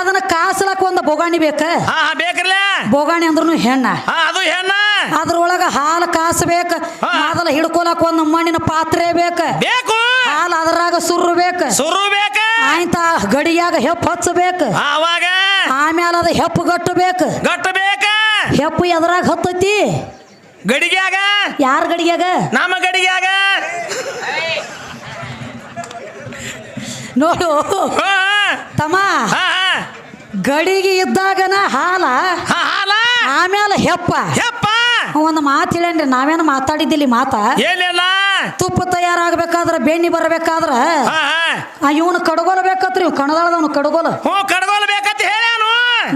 ಅದನ್ನ ಕಾಸಲಕ್ ಒಂದು ಬೊಗಾಣಿ ಬೇಕ. ಹಾ ಹಾ ಬೇಕ್ರಲ್ಲ ಬೊಗಾಣಿ ಅಂದ್ರೂ ಹೆಣ್ಣ. ಹಾ ಅದು ಹೆಣ್ಣ. ಅದ್ರೊಳಗ ಹಾಲು ಕಾಸಬೇಕ. ಬೇಕ ಮೊದಲ ಹಿಡ್ಕೊಳಕ್ ಒಂದು ಮಣ್ಣಿನ ಪಾತ್ರೆ ಬೇಕ. ಬೇಕು. ಹಾಲು ಅದ್ರಾಗ ಸುರ್ರು ಬೇಕು. ಸುರು ಬೇಕ. ಆಯ್ತ ಗಡಿಯಾಗ ಹೆಪ್ಪು ಹಚ್ಚಬೇಕು. ಅವಾಗ? ಆಮ್ಯಾಲ ಅದು ಹೆಪ್ಪು ಗಟ್ಟಬೇಕು. ಗಟ್ಟ ಬೇಕ ಹೆಪ್ಪು ಎದ್ರಾಗ ಹತ್ತೈತಿ. ಗಡಿಗ್ಯಾಗ? ಯಾರ ಗಡಿಯಾಗ ನಮ್ಮ ಗಡಿಗ್ಯಾಗ? ನೋಡು. ತಮ್ಮ ಗಡಿಗೆ ಇದ್ದಾಗನ ಹಾಲ ಹಾಲ? ಆಮೇಲೆ ಹೆಪ್ಪ. ಹೆಪ್ಪ? ಒಂದು ಮಾತು ಹೇಳೇನ್ರಿ ನಾವೇನು ಮಾತಾಡಿದ್ದಿಲ್ಲ ಮಾತಾ? ತುಪ್ಪ ತಯಾರಾಗಬೇಕಾದ್ರ ಬೆಣ್ಣಿ ಬರಬೇಕಾದ್ರ ಇವನು ಕಡಗೋಲ ಬೇಕತ್ರಿ ಇವ್ ಕಣದಾಳದವನು ಕಡಗೋಲ. ಹ್ಞೂ ಕಡ್ಗೋಲ್ ಬೇಕಂತ ಹೇಳ್ಯಾನು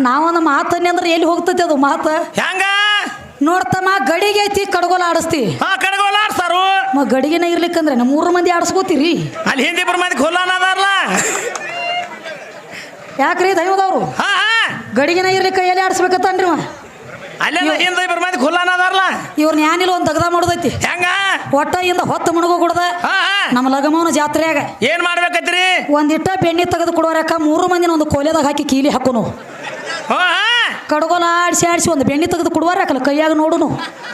ನಾವೊಂದು ಮಾತನ್ನಿ ಅಂದ್ರೆ ಎಲ್ಲಿ ಹೋಗ್ತೈತಿ ಅದು ಮಾತು? ಹೆಂಗ? ನೋಡ್ತಮ್ಮ ಗಡಿಗೆ ಐತಿ ಕಡಗೋಲ ಆಡಿಸ್ತಿ. ಹಾ ಕಡಗೋಲ ಆಡ್ಸಾರು. ಮ ಗಡಿಗೆನ ಇರ್ಲಿಕ್ಕಂದ್ರೆ ನಮ್ಮ ಮೂರು ಮಂದಿ ಆಡಿಸ್ಕೋತೀರಿ ಅಲ್ಲಿ ಹಿಂದಿ ಬರ ಮಂದಿ ಖುಲ್ಲಾನ ಅದಾರಲ್ಲ ಯಾಕ್ರಿ ದೈವದವ್ರು? ಹಾ ಹಾ. ಗಡಿಗೆನ ಇರ್ಲಿಕ್ಕ ಎಲ್ಲಿ ಆಡಿಸ್ಬೇಕತ್ತನ್ರಿ ಇವ? ಅಲ್ಲೆಲ್ಲ ಹಿಂದಿ ಬರ ಮಂದಿ ಖುಲ್ಲಾನ ಅದಾರಲ್ಲ ಇವ್ರನ್ನ ಯಾನಿಲ್ಲ ಒಂದು ತಗದ ಮಾಡೋದೈತಿ. ಹೆಂಗ? ಒಟ್ಟ ಇಂದ ಹೊತ್ತು ಮುಣಗು ಕುಡ್ದ. ನಮ್ಮ ಲಗಮವನ ಜಾತ್ರೆಯಾಗ. ಏನ್ ಮಾಡ್ಬೇಕತ್ರಿ? ಒಂದಿಟ್ಟ ಬೆಣ್ಣೆ ತೆಗೆದು ಕೊಡೋರಕ್ಕ ಮೂರು ಮಂದಿನ ಒಂದು ಕೊಲೆದಾಗ ಹಾಕಿ ಕೀಲಿ ಹಾಕೋನು. ಕಡಗೋಲ ಆಡಿಸಿ ಆಡಿಸಿ ಒಂದು ಬೆಣ್ಣೆ ತೆಗೆದು ಕೊಡುವಾರಕ್ಕಲ್ಲ ಕೈಯಾಗ ನೋಡುನು.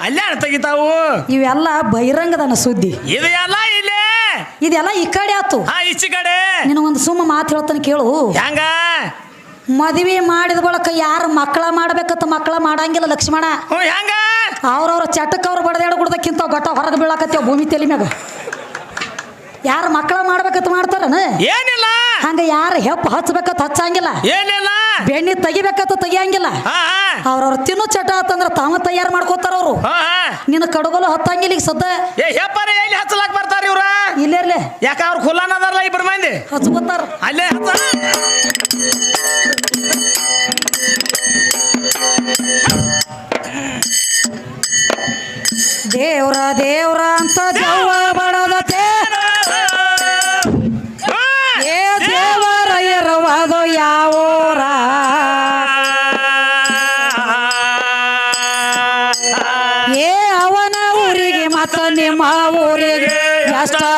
ಅಲ್ಲೇ ತೆಗಿತಾವು? ಇವೆಲ್ಲ ಬಹಿರಂಗದನ ಸುದ್ದಿ. ಇದೆಲ್ಲ ಇಲ್ಲೇ? ಇದೆಲ್ಲ ಈ ಕಡೆ ಆತು. ಈಚೆ ಕಡೆ. ನಿನಗೊಂದು ಸುಮ್ಮ ಮಾತು ಹೇಳ್ತಾನೆ ಕೇಳು. ಹೆಂಗ? ಮದುವೆ ಮಾಡಿದ ಬಳಕ ಯಾರು ಮಕ್ಕಳ ಮಾಡ್ಬೇಕತ್ತ ಮಕ್ಕಳ ಮಾಡಂಗಿಲ್ಲ ಲಕ್ಷ್ಮಣ. ಹೆಂಗ? ಅವ್ರವ್ರ ಚಟಕ್ಕೆ ಅವ್ರು ಬಡದಾಡ ಕುಡ್ದಕ್ಕಿಂತ ಗೊಟ್ಟ ಹೊರಗೆ ಬೀಳಾಕತ್ತೇವ ಭೂಮಿ ತಲೆ ಮ್ಯಾಗ. ಯಾರು ಮಕ್ಕಳ ಮಾಡ್ಬೇಕಂತ ಮಾಡ್ತಾರನ? ಏನಿಲ್ಲ. ಹಂಗ ಯಾರು ಹೆಪ್ಪು ಹಚ್ಬೇಕಂತ ಹಚ್ಚಂಗಿಲ್ಲ. ಏನಿಲ್ಲ. ಬೆಣ್ಣೆ ತೆಗಿಬೇಕಂತ ತೆಗಿಯಂಗಿಲ್ಲ. ಅವ್ರವ್ರ ತಿನ್ನೋ ಚಟ ಆತಂದ್ರ ತಾವ ತಯಾರು ಮಾಡ್ಕೋತಾರ ಅವರು. ನಿನ್ನ ಕಡಗೋಲು ಹತ್ತಂಗಿಲ್ಲ ಈಗ ಸದ್ದ. ಎಲ್ಲಿ ಹಚ್ಚಲಾಕ್ ಬರ್ತಾರ ಇವ್ರ? ಇಲ್ಲೇರ್ಲೆ ಯಾಕ ಅವ್ರು ಖುಲ್ಲಾನ ಅದಾರಲ್ಲ ಇಬ್ರು ಮಂದಿ? ಹಚ್ಕೋತಾರ ಅಲ್ಲೇ ದೇವ್ರ ದೇವ್ರ ಅಂತ ದೆವ್ವ ಬಡದತೆ ಏ ದೇವರ ಇರುವುದು ಯಾವೂರ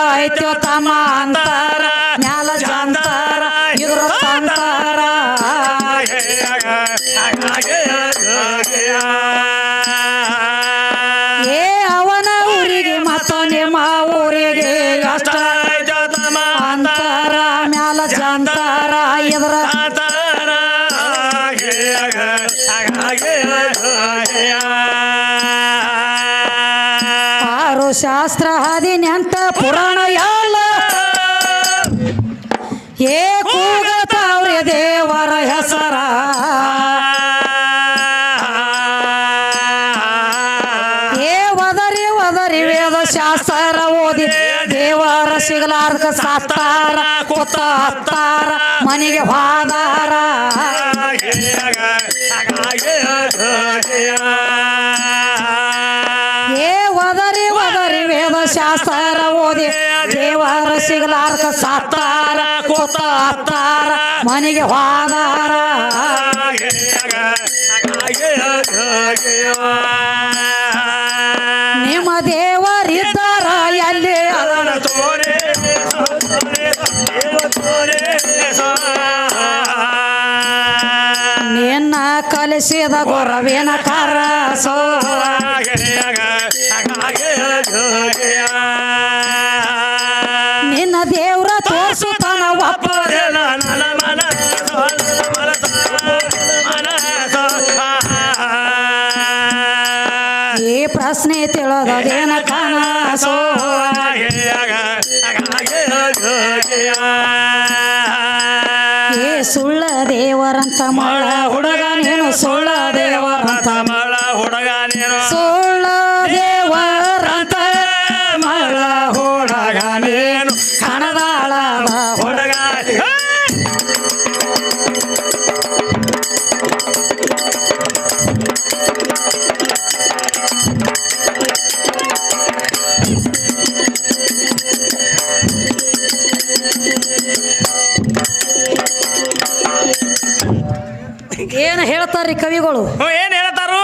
ಎಷ್ಟ ಐತೋ ತಮ್ಮ ಅಂತಾರ. ಸಾಸ್ತಾರ ಕೊತ್ತ ಹತ್ತಾರ ಮನೆಗೆ ಹಾದಾರ ಏ ಒದರಿ ಒದರಿ ವೇದ ಶಾಸ್ತ್ರ ಓದಿ ದೇವರ ಸಿಗಲಾರ್ಕ ಸಾತಾರ ಕೊತ್ತ ಹತ್ತಾರ ಮನೆಗೆ ಹೋದಾರ ಕಲಿಸಿದ ಗುರವಿನ ಕರಸೋ. ನಿನ್ನ ದೇವ್ರ ತೋರಿಸುತ್ತಾನ ಒಪ್ಪ ಈ ಪ್ರಶ್ನೆ ತಿಳಿದದೇನ ಕನಸೋ ಈ ಸುಳ್ಳ ದೇವರಂತ ಮಳ ಹುಡುಗ ಕವಿಗಳು ಹ್ಞೂ ಏನ್ ಹೇಳ್ತಾರು?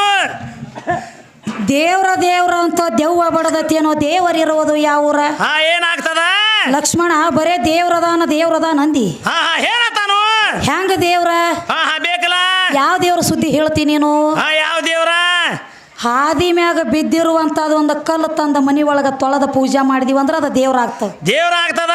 ದೇವ್ರ ದೇವ್ರ ಅಂತ ದೆವ್ವ ಬಡದತ್ತೇನೋ ದೇವರಿರುವುದು ಯಾವೂರ? ಹಾ ಏನಾಗ್ತದ? ಲಕ್ಷ್ಮಣ ಬರೇ ದೇವ್ರದಾನ ದೇವ್ರದ ನಂದಿ ಹಾ ಹಾ ಹೇಳತಾನು ಹೆಂಗ ದೇವ್ರ? ಹಾ ಹಾ ಬೇಕಲ್ಲ? ಯಾವ ದೇವ್ರ ಸುದ್ದಿ ಹೇಳ್ತೀನಿ ನೀನು? ಹಾ ಯಾವ ದೇವ್ರ? ಹಾದಿ ಮ್ಯಾಗ ಬಿದ್ದಿರುವಂತದ ಒಂದು ಕಲ್ಲು ತಂದ ಮನಿ ಒಳಗ ತೊಳೆದ ಪೂಜೆ ಮಾಡಿದೀವಿ ಅಂದ್ರೆ ಅದು ದೇವ್ರ ಆಗ್ತದ. ದೇವ್ರ ಆಗ್ತದ?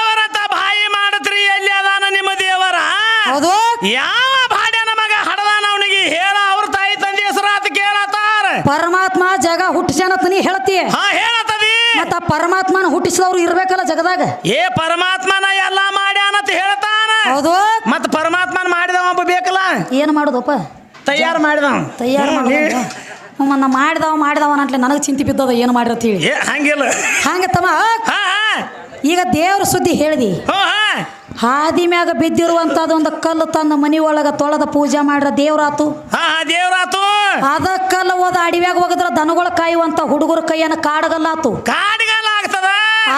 ಹೌದು? ಯಾವ ಭಾಡ ಮಗ ಹಡದಾನ ಅವನಿಗೆ? ಹೇಳ ಅವ್ರ ತಾಯಿ ತಂದೆ ಹೆಸರಾತ ಕೇಳತ್ತಾರ. ಪರಮಾತ್ಮ ಜಗ ಹುಟ್ಟಿಸ್ಯಾನತ್ ನೀ ಹೇಳ್ತಿ. ಹಾ ಹೇಳತ್ತದಿ. ಮತ್ತ ಪರಮಾತ್ಮನ ಹುಟ್ಟಿಸಿದವ್ರು ಇರ್ಬೇಕಲ್ಲ ಜಗದಾಗ? ಏ ಪರಮಾತ್ಮನ ಎಲ್ಲಾ ಮಾಡ್ಯಾನಂತ ಹೇಳ್ತಾನ. ಹೌದು? ಮತ್ ಪರಮಾತ್ಮನ ಮಾಡಿದವ ಒಬ್ಬ ಬೇಕಲ್ಲ? ಏನು ಮಾಡೋದಪ್ಪ? ತಯಾರು ಮಾಡಿದವ. ತಯಾರು ಹ್ಞೂ ಮಾಡಿದವ ಮಾಡಿದವ ಅಂತಲೇ ನನಗೆ ಚಿಂತೆ ಬಿದ್ದದ ಏನು ಮಾಡಿರತ್ ಹೇಳಿ. ಏ ಹಂಗಿಲ್ಲ. ಹಂಗ ತಮ್ಮ. ಈಗ ದೇವ್ರ ಸುದ್ದಿ ಹೇಳಿದಿ. ಹೋ ಹಾ. ಹಾದಿ ಮ್ಯಾಗ ಬಿದ್ದಿರುವಂತದ ಒಂದು ಕಲ್ಲು ತಂದ ಮನಿ ಒಳಗ ತೊಳೆದ ಪೂಜೆ ಮಾಡ್ರ ದೇವ್ರಾತು. ಹಾ ದೇವ್ರಾತು. ಅದ ಕಲ್ಲು ಹೋದ ಅಡಿವ್ಯಾಗ ಹೋಗದ್ರ ದನಗಳ ಕಾಯುವಂತ ಹುಡುಗರ ಕೈಯನ್ನ ಕಾಡಗಲ್ಲಾತು. ಕಾಡಿಗಾಲ ಆಗ್ತದ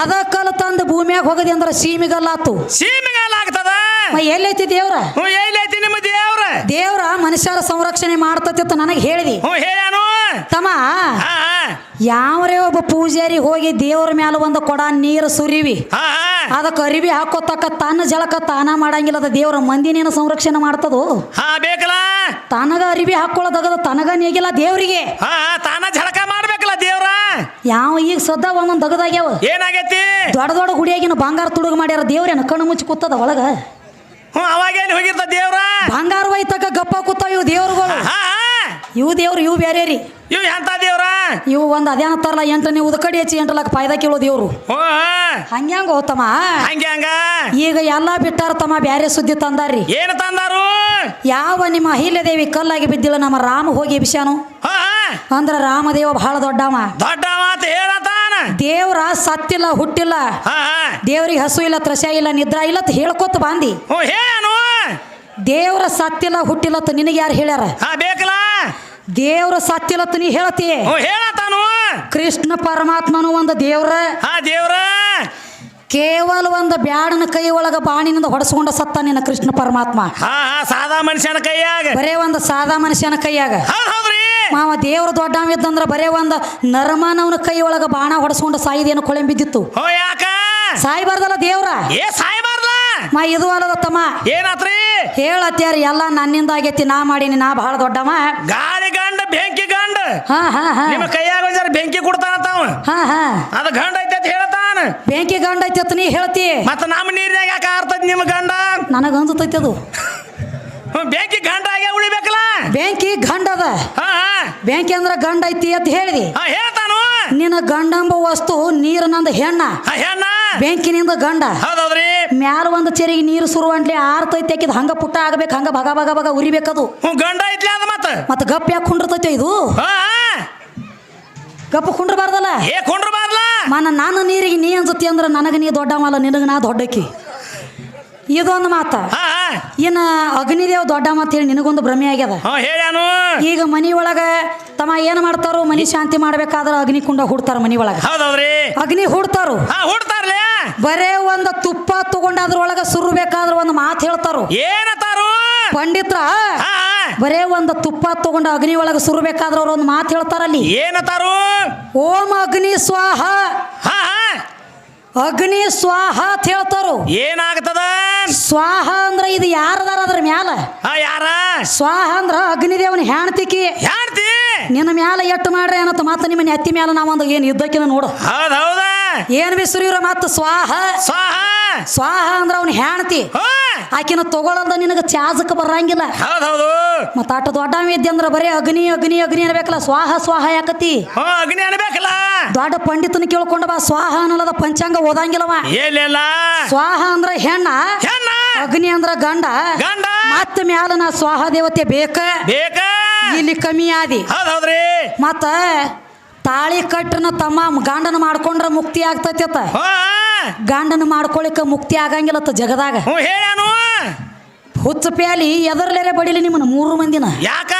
ಅದ ಕಲ್ಲು ತಂದು ಭೂಮಿಯಾಗ ಹೋಗದಿ ಅಂದ್ರ ಸೀಮಿಗಲ್ಲಾತು. ಸೀಮಿಗಲ್ಲಾಗ್ತದ. ಆಗ್ತದ ಎಲ್ಲೈತಿ ದೇವ್ರ? ಎಲ್ಲೈತಿ ನಿಮ್ಮ ದೇವ್ರ. ದೇವ್ರ ಮನುಷ್ಯರ ಸಂರಕ್ಷಣೆ ಮಾಡ್ತತಿತ್ತು ನನಗೆ ಹೇಳಿದಿ. ತಮ್ಮ ಯಾವರೇ ಒಬ್ಬ ಪೂಜಾರಿ ಹೋಗಿ ದೇವ್ರ ಮ್ಯಾಲ ಒಂದು ಕೊಡ ನೀರು ಸುರಿವಿ ಅದಕ್ಕೆ ಅರಿವಿ ಹಾಕೋತಕ್ಕ ತನ್ನ ಜಳಕ ತಾನ ಮಾಡಂಗಿಲ್ಲ ಅದ ದೇವ್ರ ಮಂದಿನೇನು ಸಂರಕ್ಷಣೆ ಮಾಡ್ತದೋ? ಬೇಕಲ್ಲ. ತನಗ ಅರಿವಿ ಹಾಕೊಳ್ಳೋದಾಗದ ತನಗ ನೀಗಿಲ್ಲ ದೇವ್ರಿಗೆ. ತಾನ ಝಳಕ ಮಾಡ್ಬೇಕಲ್ಲ ದೇವ್ರ. ಯಾವ ಈಗ ಸದ್ದ ಒಂದೊಂದು ದಗದಾಗ್ಯಾವ. ಏನಾಗೈತಿ? ದೊಡ್ಡ ದೊಡ್ಡ ಗುಡಿಯಾಗಿನ ಬಂಗಾರ ತುಡುಗ ಮಾಡ್ಯಾರ ದೇವ್ರೇನ ಕಣ್ಣು ಮುಚ್ಚಿ ಕೂತದ ಒಳಗ? ಹ್ಞೂ ಅವಾಗ ಎಲ್ಲಿ ಹೋಗಿರ್ತ ದೇವ್ರ? ಬಂಗಾರ ಒಯ್ತಕ್ಕ ಗಪ್ಪ ಕೂತಾವ ಇವು ದೇವ್ರುಗಳು. ಇವು ದೇವ್ರು ಇವು ಬೇರೆ ರೀ ಇವ್ ಎಂತ ದೇವ್ರ? ಇವು ಒಂದು ಅದೇನತ್ತಾರಲ್ಲ ಎಂಟನೇ ಉದಕಡಿ ಹಚ್ಚಿ ಎಂಟು ಲಕ್ಕ ಫಾಯ್ದಾ ಕೇಳೋ ದೇವ್ರು. ಹಾ ಹಂಗ್ಯಾಂಗ ಹೋತಮ್ಮ? ಹಂಗೆ ಹಂಗ? ಈಗ ಎಲ್ಲಾ ಬಿಟ್ಟಾರ ತಮ್ಮ ಬ್ಯಾರೆ ಸುದ್ದಿ ತಂದಾರ್ರಿ. ಏನು ತಂದಾರು? ಯಾವ ನಿಮ್ಮ ಅಹಿಲ್ಯದೇವಿ ಕಲ್ಲಾಗಿ ಬಿದ್ದಿಲ್ಲ ನಮ್ಮ ರಾಮ ಹೋಗಿ ಹಾ ಹಾ. ಅಂದ್ರ ರಾಮದೇವ ಬಹಳ ದೊಡ್ಡವ. ದೊಡ್ಡ ಮಾತು ಹೇಳತಾನ. ದೇವ್ರ ಸತ್ತಿಲ್ಲ ಹುಟ್ಟಿಲ್ಲ. ಹಾ ದೇವ್ರಿಗೆ ಹಸು ಇಲ್ಲ ತ್ರಶ ಇಲ್ಲ ನಿದ್ರಾ ಇಲ್ಲ ಅಂತ ಹೇಳ್ಕೊತ ಬಾಂದಿ. ದೇವ್ರ ಸತ್ತಿಲ್ಲ ಹುಟ್ಟಿಲ್ಲ ನಿನಗೆ ಯಾರು ಹೇಳ್ಯಾರ? ಹಾ ಬೇಕಲ್ಲ. ದೇವ್ರ ಸತ್ಯಲತ್ತ ನೀ ಹೇಳ್ತಿ. ಹೇಳತಾನು ಕೃಷ್ಣ ಪರಮಾತ್ಮನು ಒಂದು ದೇವ್ರ. ಹಾ ದೇವ್ರ. ಕೇವಲ ಒಂದು ಬ್ಯಾಡನ ಕೈ ಒಳಗ ಬಾಣಿನಿಂದ ಹೊಡೆಸ್ಕೊಂಡ ಸತ್ತ ನಿನ್ನ ಕೃಷ್ಣ ಪರಮಾತ್ಮ. ಹಾ ಹಾ ಸಾದಾ ಮನುಷ್ಯನ ಕೈಯಾಗ. ಬರೇ ಒಂದು ಸಾದಾ ಮನುಷ್ಯನ ಕೈಯಾಗ. ಹೌದ್ ಹೌದ್ರಿ. ಮಾವ ದೇವ್ರ ದೊಡ್ಡವ ಇದ್ದಂದ್ರ ಬರೇ ಒಂದು ನರಮಾನವನ ಕೈ ಒಳಗ ಬಾಣ ಹೊಡೆಸ್ಕೊಂಡು ಸಾಯಿದೇನು ಕೊಳೆ ಬಿದ್ದಿತ್ತು ಹೋ ಯಾಕ? ಸಾಯ್ಬಾರ್ದಲ್ಲ ದೇವ್ರ. ಏ ಸಾಯ್ಬಾರ್ದ ಮ ಇದು ಅಲ್ಲದ ತಮ್ಮ. ಏನಾತ್ರಿ? ಹೇಳತ್ಯಾರ ಎಲ್ಲ ನನ್ನಿಂದ ಆಗೈತಿ ನಾ ಮಾಡೀನಿ ನಾ ಬಹಳ ದೊಡ್ಡಮ್ಮ ಗಾಳಿ ಗಂಡ ಬೆಂಕಿ ಗಂಡ. ಹಾ ಹಾ ಹಾ. ನಿಮ್ಮ ಕೈಯಾಗ ಜರ ಬೆಂಕಿ ಕೊಡ್ತಾನ ತಾವ ಹಾ ಹಾ. ಅದ ಗಂಡ ಐತೆ ಅಂತ ಹೇಳ್ತಾನ. ಬೆಂಕಿ ಗಂಡ ಐತೆ ಅಂತ ನೀ ಹೇಳ್ತಿ. ಮತ್ತ ನಮ್ಮ ನೀರ್ನಾಗ ಯಾಕೆ ಆರ್ತದ ನಿಮ್ಮ ಗಂಡ? ನನಗ ಅನ್ಸತೈತಿ ಅದು. ಬೆಂಕಿ ಗಂಡ ಆಗಿ ಉಳಿಬೇಕಲ್ಲ? ಬೆಂಕಿ ಗಂಡ ಅದ. ಬೆಂಕಿ ಅಂದ್ರ ಗಂಡ ಐತಿ ಅಂತ ಹೇಳಿದಿ. ಹೇಳ್ತಾನು. ನಿನ್ನ ಗಂಡಂಬ ವಸ್ತು ನೀರಿನಂದ ಹೆಣ್ಣ. ಹೆಣ್ಣ? ಬೆಂಕಿನಿಂದ ಗಂಡ. ಹೌದೌದ್ರಿ. ಮ್ಯಾಲ ಒಂದು ಚೆರಿಗೆ ನೀರು ಸುರುವಂಟ್ಲಿ ಆರ್ತೈತಿ ಆಕಿದ್ ಹಂಗ ಪುಟ್ಟ ಆಗ್ಬೇಕು ಹಂಗ ಭಗ ಭಗ ಭಗ ಉರಿಬೇಕದು. ಹ್ಞೂ ಗಂಡ ಐತ್ಲಿ ಅದ ಮತ್ತ? ಮತ್ತ ಗಪ್ ಯಾಕೆ ಕುಂಡ್ರತೈತೆ ಇದು? ಹಾ ಹಾ. ಗಪ್ ಕುಂಡ್ರಬಾರ್ದಲ್ಲ? ಏ ಕೊಂಡ್ರ ಬಾರ್ಲ ಮನ ನಾನು ನೀರಿಗೆ ನೀ ಅನ್ಸುತ್ತೆ ಅಂದ್ರೆ ನನಗೆ ನೀ ದೊಡ್ಡವಲ್ಲ ನಿನಗೆ ನಾ ದೊಡ್ಡಕಿ ಇದೊಂದು ಮಾತ. ಏನ ಅಗ್ನಿದೇವ್ ದೊಡ್ಡ ಮಾತು ಹೇಳಿ ನಿನಗೊಂದು ಭ್ರಮೆ ಆಗ್ಯದ. ಹೇಳ್ಯಾನು ಈಗ ಮನಿ ಒಳಗ ತಮ್ಮ ಏನ್ ಮಾಡ್ತಾರೋ ಮನಿ ಶಾಂತಿ ಮಾಡ್ಬೇಕಾದ್ರ ಅಗ್ನಿ ಕುಂಡ ಹುಡ್ತಾರ ಮನಿ ಒಳಗ. ಅಗ್ನಿ ಹುಡ್ತಾರು. ಬರೇ ಒಂದು ತುಪ್ಪ ತಗೊಂಡ ಅದ್ರೊಳಗ ಸುರ್ಬೇಕಾದ್ರ ಒಂದು ಮಾತು ಹೇಳ್ತಾರು. ಏನತಾರು ಪಂಡಿತ್ರ. ಬರೇ ಒಂದು ತುಪ್ಪ ತಗೊಂಡ ಅಗ್ನಿ ಒಳಗ ಸುರ್ಬೇಕಾದ್ರ ಅವ್ರು ಒಂದು ಮಾತು ಹೇಳ್ತಾರಲ್ಲಿ. ಏನತಾರು ಓಂ ಅಗ್ನಿ ಸ್ವಾಹ. ಅಗ್ನಿ ಸ್ವಾಹ ಅಂತ ಹೇಳ್ತಾರು. ಏನಾಗ್ತದ? ಸ್ವಾಹ ಅಂದ್ರ ಇದು ಯಾರದಾರ ಅದ್ರ ಮ್ಯಾಲ? ಹಾ ಯಾರ? ಸ್ವಾಹ ಅಂದ್ರ ಅಗ್ನಿದೇವನ ಹೆಣ್ತಿಕಿ ಹೇಳ್ತಿ ನಿನ್ನ ಮ್ಯಾಲ ಎಟ್ಟು ಮಾಡ್ರಿ ಅನ್ನತ್ತ ಮಾತ ನಿಮ್ಮ ನೆತ್ತಿ ಮ್ಯಾಲ ನಾವೊಂದು ಏನು ಇದ್ದಕ್ಕಿನ ನೋಡು. ಹೌದ್ ಏನ್ ಏನ್ ಬಿಸಿರಿವ್ರ ಮತ್ತ ಸ್ವಾಹ? ಸ್ವಾಹ? ಸ್ವಾಹ ಅಂದ್ರ ಅವನ ಹೆಣ್ತಿ. ಹಾ ಆಕಿನ ತಗೊಳ್ಳದ ನಿನಗೆ ತ್ಯಾಜಕ್ಕೆ ಬರಂಗಿಲ್ಲ. ಹೌದ್ ಮತ್ತ ಆಟ ದೊಡ್ಡ ಇದ್ದೆ ಅಂದ್ರ ಬರೀ ಅಗ್ನಿ ಅಗ್ನಿ ಅಗ್ನಿ ಅನ್ಬೇಕಲ್ಲ ಸ್ವಾಹ ಸ್ವಾಹ ಯಾಕತಿ? ಅಗ್ನಿ ಅನ್ಬೇಕಲ್ಲ. ದೊಡ್ಡ ಪಂಡಿತನ ಕೇಳ್ಕೊಂಡ ಬಾ ಸ್ವಾಹ ಅನ್ನಲ್ಲದ ಪಂಚಾಂಗ ಓದಂಗಿಲ್ಲವ. ಸ್ವಾಹ ಅಂದ್ರ ಹೆಣ್ಣ ಅಗ್ನಿ ಅಂದ್ರ ಗಂಡ. ಗಂಡ. ಮತ್ತ ಮ್ಯಾಲ ನಾ ಸ್ವಾಹ ದೇವತೆ ಬೇಕ. ಬೇಕ. ಇಲ್ಲಿ ಕಮ್ಮಿ ಆದಿ. ಮತ್ತ ತಾಳಿ ಕಟ್ಟನ ತಮ್ಮ ಗಂಡನ ಮಾಡ್ಕೊಂಡ್ರ ಮುಕ್ತಿ ಆಗ್ತೈತಿ ಗಂಡನ ಮಾಡ್ಕೊಳಿಕ ಮುಕ್ತಿ ಆಗಂಗಿಲ್ಲ ಜಗದಾಗ. ಹುಚ್ಚ ಪ್ಯಾಲಿ ಎದರ್ಲೇರೆ ಬಡಿಲಿ ನಿಮ್ಮನ್ನ ಮೂರು ಮಂದಿನ. ಯಾಕ?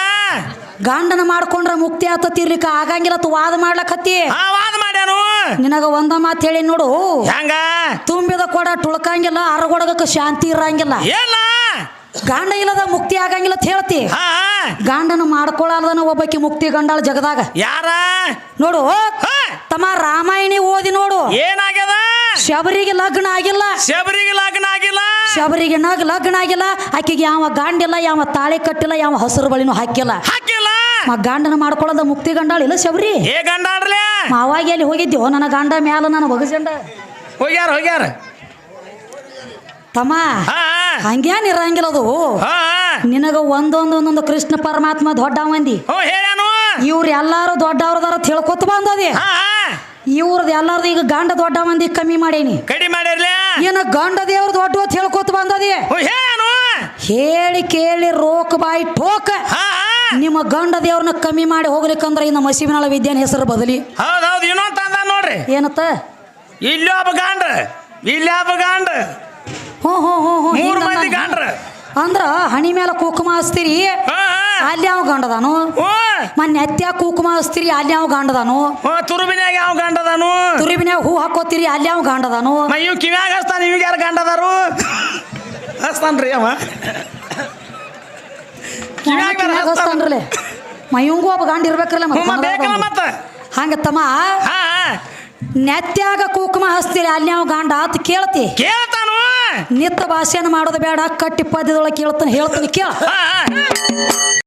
ಗಂಡನ ಮಾಡ್ಕೊಂಡ್ರ ಮುಕ್ತಿ ಆತತಿ ಆಗಂಗಿಲ್ಲ ತು ವಾದ ಮಾಡ್ಲಕತ್ತಿ. ವಾದ ಮಾಡ್ಯಾನು. ನಿನಗ ಒಂದ ಮಾತು ಹೇಳಿ ನೋಡು. ಹೆಂಗ? ತುಂಬಿದ ಕೊಡ ಟುಳ್ಕಂಗಿಲ್ಲ ಅರಗೊಡಗಕ್ಕೆ ಶಾಂತಿ ಇರಂಗಿಲ್ಲ. ಏನ ಗಂಡ ಇಲ್ಲದ ಮುಕ್ತಿ ಆಗಂಗಿಲ್ಲ ಅಂತ ಹೇಳ್ತಿ. ಗಂಡನ ಒಬ್ಬಕಿ ಒಬ್ಬಾಕಿ ಮುಕ್ತಿ ಗಂಡಾಳ ಜಗದಾಗ. ಯಾರ? ನೋಡು. ತಮ್ಮ ರಾಮಾಯಣಿ ಓದಿ ನೋಡು. ಏನಾಗ್ಯದ? ಶಬರಿಗೆ ಲಗ್ನ ಆಗಿಲ್ಲ. ಶಬರಿಗೆ ಲಗ್ನ ಆಗಿಲ್ಲ. ಶಬರಿಗೆ ನಗ್ ಲಗ್ನ ಆಗಿಲ್ಲ. ಆಕೆಗೆ ಯಾವ ಗಾಂಡಿಲ್ಲ ಯಾವ ತಾಳೆ ಕಟ್ಟಿಲ್ಲ ಯಾವ ಹಸಿರು ಬಳಿನೂ ಹಾಕಿಲ್ಲ. ಹಾಕಿಲ್ಲ. ಮ ಗಂಡನ ಮಾಡ್ಕೊಳ್ಳೋದ ಮುಕ್ತಿ ಗಂಡಾಳ ಇಲ್ಲ ಶಬರಿ? ಏ ಗಂಡಾಡ್ಲಿ ಮಾವಾಗಿ ಅಲ್ಲಿ ಹೋಗಿದ್ಯೋ? ನನ್ನ ಗಂಡ ಮ್ಯಾಲ ನನ್ನ ಬಗಜಂಡ ಹೋಗ್ಯಾರ ಹೋಗ್ಯಾರ. ತಮ್ಮ ಹಾ ಹಂಗ್ಯಾನ್ ಇರಂಗಿಲ್ಲ ಅದು? ನಿನಗ ಒಂದೊಂದು ಒಂದೊಂದು ಕೃಷ್ಣ ಪರಮಾತ್ಮ ದೊಡ್ಡ ಮಂದಿ ಇವ್ರು ಎಲ್ಲಾರು ದೊಡ್ಡವ್ರದಾರ ತಿಳ್ಕೊತ ಬಂದದೆ. ಇವ್ರದ್ದು ಎಲ್ಲಾರ್ದು ಈಗ ಗಂಡ ದೊಡ್ಡ ಮಂದಿ ಕಮ್ಮಿ ಮಾಡೇನಿ. ಕಡಿ ಮಾಡಿರ್ಲಿ? ಏನ ಗಂಡ ದೇವ್ರ ದೊಡ್ಡ ಅಂತ ಹೇಳ್ಕೊತ ಬಂದದಿ? ಹ್ಞೂ ಹೇಳಿ ಕೇಳಿ ರೋಕ್ ಬಾಯಿ ಟೋಕ ನಿಮ್ಮ ಗಂಡ ದೇವ್ರನ್ನ ಕಮ್ಮಿ ಮಾಡಿ ಹೋಗ್ಲಿಕ್ಕಂದ್ರ ಇನ್ನು ಮಸೀಬಿನಾಳ ವಿದ್ಯಾನ ಹೆಸರು ಬದಲಿ. ಹೌದೌದು ಹೌದು ಇನ್ನೊಂದು ತಂದ ನೋಡ್ರಿ. ಏನತ್ತ? ಇಲ್ಲೊಬ್ಬ ಗಾಂಡ್ರ ಇಲ್ಲೊಬ್ಬ ಗಾಂಡ್ರ. ಹ್ಞೂ ಹ್ಞೂ ಹ್ಞೂ ಹ್ಞೂ ಮೂರು ಮಂದಿ ಗಾಂಡ್ರ. ಅಂದ್ರ ಹಣಿ ಮೇಲೆ ಕುಂಕುಮ ಹಚ್ತೀರಿ. ಅಲ್ಲಿ ಯಾವ ಗಂಡದಾನು? ಹ್ಞೂ. ಮೊನ್ನೆ ನೆತ್ಯಾಗ ಕುಂಕುಮ ಹಚ್ತೀರಿ ಅಲ್ಲಿ ಯಾವ ಗಂಡದಾನು? ಹ್ಞೂ ತುರುಬಿನ್ಯಾಗ ಯಾವ ಗಂಡದಾನು? ತುರುಬಿನ್ಯಾಗ ಹೂ ಹಾಕೋತೀರಿ ಅಲ್ಲಿ ಯಾವ ಗಂಡದಾನು? ಇವ್ ಕಿವ್ಯಾಗ ಹಚ್ತಾನ ಇವಾಗ ಯಾರು ಗಂಡದಾರು? ಹಚ್ತಾನ್ರಿ ಅವ. ಕಿವ್ಯಾಗ ಬೇರೆ ಹಚ್ತಾನ. ಹಚ್ತಾನ್ರಲೆ? ಮೈಯಂಗೂ ಒಬ್ಬ ಗಂಡ ಇರ್ಬೇಕ್ರಲ್ಲ ಹ್ಞೂ ಬೇಕಲ್ಲ ಮತ್ತೆ. ಹಂಗ ತಮ್ಮ ಹಾ. ನೆತ್ಯಾಗ ಕುಂಕುಮ ಹಚ್ತೀರಿ ಅಲ್ಲಿ ಯಾವ ಗಂಡ ಅಂತ ಕೇಳ್ತಿ? ಕೇಳ್ತಾನು. ನಿತ್ತ ಭಾಷೆನ ಮಾಡೋದು ಬೇಡ ಕಟ್ಟಿ ಪದ್ಯದೊಳಗೆ ಕೇಳ್ತಾನೆ ಹೇಳ್ತಾನೆ ಕೇಳ. ಹಾ.